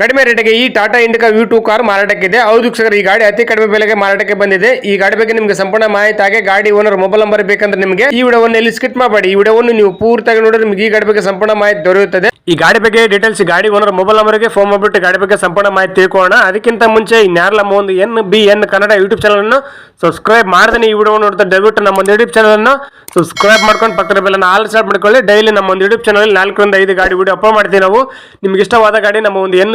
ಕಡಿಮೆ ರೇಟಿಗೆ ಈ Tata Indica view two car ಮಾರಾಟಕ್ಕಿದೆ. ಹೌದು ವೀಕ್ಷಕರು, ಈ ಗಾಡಿ ಅತಿ ಕಡಿಮೆ ಬೆಲೆಗೆ ಮಾರಾಟಕ್ಕೆ ಬಂದಿದೆ. ಈ ಗಾಡಿ ಬಗ್ಗೆ ನಿಮಗೆ ಸಂಪೂರ್ಣ ಮಾಹಿತಿ ಹಾಗೆ ಗಾಡಿ ಓನರ್ ಮೊಬೈಲ್ ನಂಬರ್ ಬೇಕಂದ್ರೆ ನಿಮಗೆ ಈ ವಿಡಿಯೋವನ್ನು ಇಲ್ಲಿ ಸ್ಕಿಟ್ ಮಾಡಬೇಡಿ. ಈ ವಿಡಿಯೋವನ್ನು ನೀವು ಪೂರ್ತಿಯಾಗಿ ನೋಡಿದ್ರೆ ನಿಮಗೆ ಈ ಗಾಡಿ ಬಗ್ಗೆ ಸಂಪೂರ್ಣ ಮಾಹಿತಿ ದೊರೆಯುತ್ತದೆ. ಈ ಗಾಡಿ ಬಗ್ಗೆ ಡೀಟೇಲ್ಸ್ ಗಾಡಿ ಓನರ್ ಮೊಬೈಲ್ ನಂಬರ್ಗೆ ಫೋನ್ ಮಾಡಿಬಿಟ್ಟು ಗಾಡಿ ಬಗ್ಗೆ ಸಂಪೂರ್ಣ ಮಾಹಿತಿ ತಿಳ್ಕೊಳ್ಳೋಣ. ಅದಕ್ಕಿಂತ ಮುಂಚೆ ನಮ್ಮ ಒಂದು N B N Kannada YouTube channel ಅನ್ನು ಸಬ್ಸ್ಕ್ರೈಬ್ ಮಾಡ್ದೇನೆ ಈ ವಿಡಿಯೋ ನೋಡ್ತಾ ದಯವಿಟ್ಟು ನಮ್ಮ ಒಂದು ಯೂಟ್ಯೂಬ್ ಚಾನಲ್ ಅನ್ನು ಸಬ್ಸ್ಕ್ರೈಬ್ ಮಾಡ್ಕೊಂಡು ಪಕ್ಕದ ಬೆಲ್ಲ ಆಲ್ ಸ್ಟಾರ್ಟ್ ಮಾಡ್ಕೊಳ್ಳಿ. ಡೈಲಿ ನಮ್ಮ ಒಂದು ಯೂಟ್ಯೂಬ್ ಚಾನಲ್ ನಾಲ್ಕರಿಂದ ಐದು ಗಾಡಿ ವಿಡಿಯೋ ಅಪ್ಲೋಡ್ ಮಾಡ್ತೀವಿ ನಾವು. ನಿಮ್ಗೆ ಇಷ್ಟವಾದ ಗಾಡಿ ನಮ್ಮ ಒಂದು N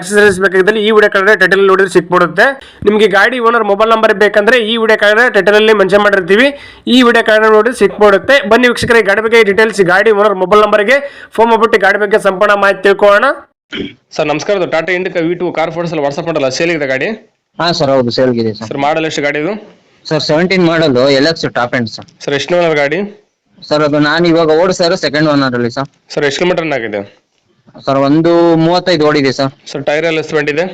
ಆಕ್ಸಸರೀಸ್ ಬೇಕಾಗಿದ್ದಲ್ಲಿ ಈ ವಿಡಿಯೋ ಕಾರ್ಡ್ ಟೈಟಲ್ ನೋಡಿದ್ರೆ ಸಿಕ್ಬಿಡುತ್ತೆ. ನಿಮಗೆ ಗಾಡಿ ಓನರ್ ಮೊಬೈಲ್ ನಂಬರ್ ಬೇಕಂದ್ರೆ ಈ ವಿಡಿಯೋ ಕಾರ್ಡ್ ಟೈಟಲ್ ಅಲ್ಲಿ ಮೆನ್ಷನ್ ಮಾಡಿರ್ತೀವಿ. ಈ ವಿಡಿಯೋ ಕಾರ್ಡ್ ನೋಡಿ ಸಿಕ್ಬಿಡುತ್ತೆ. ಬನ್ನಿ ವೀಕ್ಷಕರಿಗೆ ಈ ಗಾಡಿ ಬಗ್ಗೆ ಡೀಟೇಲ್ಸ್ ಗಾಡಿ ಓನರ್ ಮೊಬೈಲ್ ನಂಬರ್ಗೆ ಫೋನ್ ಮಾಡ್ಬಿಟ್ಟು ಗಾಡಿ ಬಗ್ಗೆ ಸಂಪೂರ್ಣ ಮಾಹಿತಿ ತಿಳ್ಕೊಳ್ಳೋಣ. ಸರ್ ನಮಸ್ಕಾರ. Tata Indica V two car force ಅಲ್ಲಿ ವಾಟ್ಸ್ಆಪ್ ಮಾಡಲ್ಲ ಸೇಲ್ ಇದೆ ಗಾಡಿ? ಹಾ ಸರ್ ಹೌದು ಸೇಲ್ಗಿದೆ ಸರ್ ಸರ್ ಮಾಡಲ್ ಎಷ್ಟು ಗಾಡಿ ಇದು? Sir seventeen model L X top end sir sir ಎಷ್ಟು ಓನರ್ ಗಾಡಿ? ಸರ್ ಅದು ನಾನು ಇವಾಗ ಓಡಿಸ್ತಾ ಇರೋ ಸೆಕೆಂಡ್ ಓನರ್ ಅಲ್ಲಿ ಸರ್ ಸರ್ ಎಷ್ಟು ಕಿಲೋಮೀಟರ್ ಆಗಿದೆ? ಸರ್ ಒಂದು ಮೂವತ್ತೈದು ಓಡಿದೆ ಸರ್ ಸರ್ ಟೈರ್ ಎಲ್ಲ ಎಷ್ಟು ಇದೆ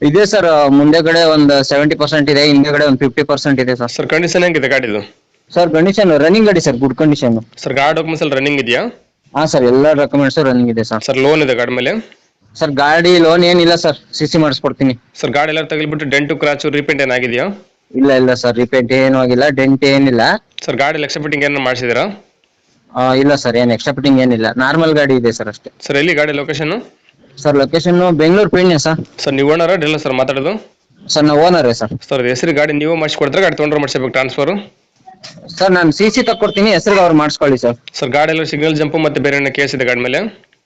ಇದೆ ಸರ್ ಮುಂದೆಗಡೆ ಒಂದು ಸೆವೆಂಟಿ ಪರ್ಸೆಂಟ್ ಇದೆ ಹಿಂದೆಗಡೆ ಒಂದು ಫಿಫ್ಟಿ ಪರ್ಸೆಂಟ್ ಇದೆ ಸರ್ ಸರ್ ಕಂಡೀಷನ್ ಹೆಂಗಿದೆ ಗಾಡಿದು? ಸರ್ ಕಂಡೀಷನ್ ರನ್ನಿಂಗ್ ಗಾಡಿ ಸರ್ ಗುಡ್ ಕಂಡೀಷನ್ ಸರ್ ಗಾಡಿ ಡಾಕ್ಯುಮೆಂಟ್ಸ್ ಎಲ್ಲ ರನ್ನಿಂಗ್ ಇದೆಯಾ? ಹಾ ಸರ್ ಎಲ್ಲ ಡಾಕ್ಯುಮೆಂಟ್ಸ್ ರನ್ನಿಂಗ್ ಇದೆ ಸರ್ ಸರ್ ಲೋನ್ ಇದೆ ಗಾಡಿ ಮೇಲೆ? ಸರ್ ಗಾಡಿ ಲೋನ್ ಏನಿಲ್ಲ ಸರ್ ಸಿ ಸಿ ಮಾಡಿಸ್ಕೊಡ್ತೀನಿ. ಸರ್ ಗಾಡಿ ಎಲ್ಲ ತಗಲ್ಬಿಟ್ಟು ಡೆಂಟು ಕ್ರಾಚು ರಿಪೇಂಟ್ ಏನಾಗಿದೆಯಾ? ಇಲ್ಲ ಇಲ್ಲ ಸರ್ ರಿಪೇಂಟ್ ಏನೂ ಆಗಿಲ್ಲ. ಡೆಂಟ್ ಏನಿಲ್ಲ. ಸರ್ ಗಾಡಿ ಲಕ್ಷ ಫಿಟ್ಟಿಂಗ್ ಏನಾರು ಮಾಡಿಸಿದ್ದೀರಾ? ಆ, ಇಲ್ಲ ಸರ್ ಏನ್ ಎಕ್ಸ್ಟ್ರಾ ಫಿಟ್ಟಿಂಗ್ ಏನಿಲ್ಲ. ನಾರ್ಮಲ್ ಗಾಡಿ ಇದೆ ಸರ್ ಅಷ್ಟೇ. ಸರ್ ಎಲ್ಲಿ ಗಾಡಿ location sir location Bengaluru Peenya sir sir ನೀವು ಓನರ್ ಡೀಲರ್ ಸರ್ ಮಾತಾಡೋದು? ಸರ್ ನಾವು ಓನರೇ ಸರ್ ಸರ್ ಹೆಸರು ಗಾಡಿ ನೀವು ಮಾಡಿಸ್ಕೊಡ್ತಾರೆ ಗಾಡಿ ತೊಗೊಂಡ್ರೆ ಮಾಡಿಸ್ಬೇಕು ಟ್ರಾನ್ಸ್ಫರ್ ಸರ್ ನಾನು ಸಿ ಸಿ ತಕ್ಕೊಡ್ತೀನಿ ಹೆಸರು ಅವ್ರು ಮಾಡಿಸ್ಕೊಳ್ಳಿ ಸರ್ ಸರ್ ಗಾಡಿ ಎಲ್ಲ ಸಿಗ್ನಲ್ ಜಂಪ್ ಮತ್ತೆ ಬೇರೆ ಏನೋ ಕೇಸ್ ಇದೆ ಗಾಡಿ ಮೇಲೆ?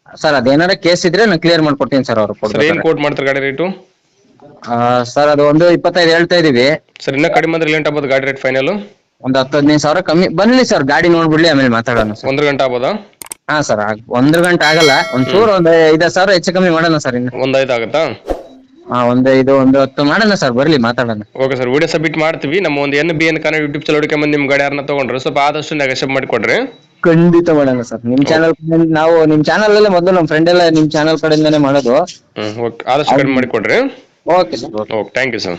ಸರ್ ಅದೇನಾರ ಕೇಸ್ ಇದ್ರೆ ನಾನು ಕ್ಲಿಯರ್ ಮಾಡ್ಕೊಡ್ತೀನಿ ಸರ್ ಅವ್ರು ಸರ್ ಏನು ಕೋಟ್ ಮಾಡ್ತಾರೆ ಗಾಡಿ ರೇಟು ಸರ್ ಅದು ಒಂದು ಇಪ್ಪತ್ತೈದು ಹೇಳ್ತಾ ಇದೀವಿ. ಸರ್ ಇನ್ನೂ ಕಡಿಮೆ ಅಂದ್ರೆ ಲೇಟ್ ಆಗ್ಬೋದು ಗಾಡಿ ರೇಟ್ ಫೈನಲ್ ಒಂದು ಹತ್ತು ಹದಿನೈದು ಸಾವಿರ ಕಮ್ಮಿ. ಬನ್ನಿ ಸರ್ ಗಾಡಿ ನೋಡ್ಬಿಡ್ಲಿ ಆಮೇಲೆ ಮಾತಾಡೋಣ ಸರ್. ಒಂದ್ ಗಂಟೆ ಆಗ್ಬೋದಾ? ಹಾ ಸರ್ ಒಂದ್ ಗಂಟೆ ಆಗಲ್ಲ. ಒಂದ್ ಚೂರು ಒಂದ್ ಐದಾರು ಸಾವಿರ ಹೆಚ್ಚು ಕಮ್ಮಿ ಮಾಡೋಣ ಸರ್ ಇನ್ನು. ಒಂದ್ ಐದು ಆಗುತ್ತಾ? ಹಾ ಒಂದ್ ಐದು ಒಂದು ಹತ್ತು ಮಾಡೋಣ ಸರ್ ಬರ್ಲಿ ಮಾತಾಡೋಣ. ಓಕೆ ಸರ್ ವಿಡಿಯೋ ಸಬ್ಮಿಟ್ ಮಾಡ್ತೀವಿ. ನಮ್ಮ ಒಂದು N B N Kannada YouTube ಚಲೋ ಬಂದು ನಿಮ್ಮ ಗಾಡಿ ಯಾರನ್ನ ತೊಗೊಂಡ್ರೆ ಸ್ವಲ್ಪ ಆದಷ್ಟು ನೆಗೋಷಿಯೇಟ್ ಮಾಡಿ ಕೊಡ್ರಿ ಖಂಡಿತ ಮಾಡೋಣ ಸರ್. ನಿಮ್ ಚಾನಲ್ ನಾವು ನಿಮ್ ಚಾನಲ್ ಅಲ್ಲೇ ಮೊದಲು ನಮ್ಮ ಫ್ರೆಂಡ್ ಎಲ್ಲ ನಿಮ್ ಚಾನಲ್ ಕಡೆಯಿಂದಾನೇ ಮಾಡೋದು. ಹ್ಞೂ ಓಕೆ. ಆದಷ್ಟು ಕಡಿಮೆ ಮಾಡಿಕೊಡ್ರಿ. Okay sir okay. Thank you sir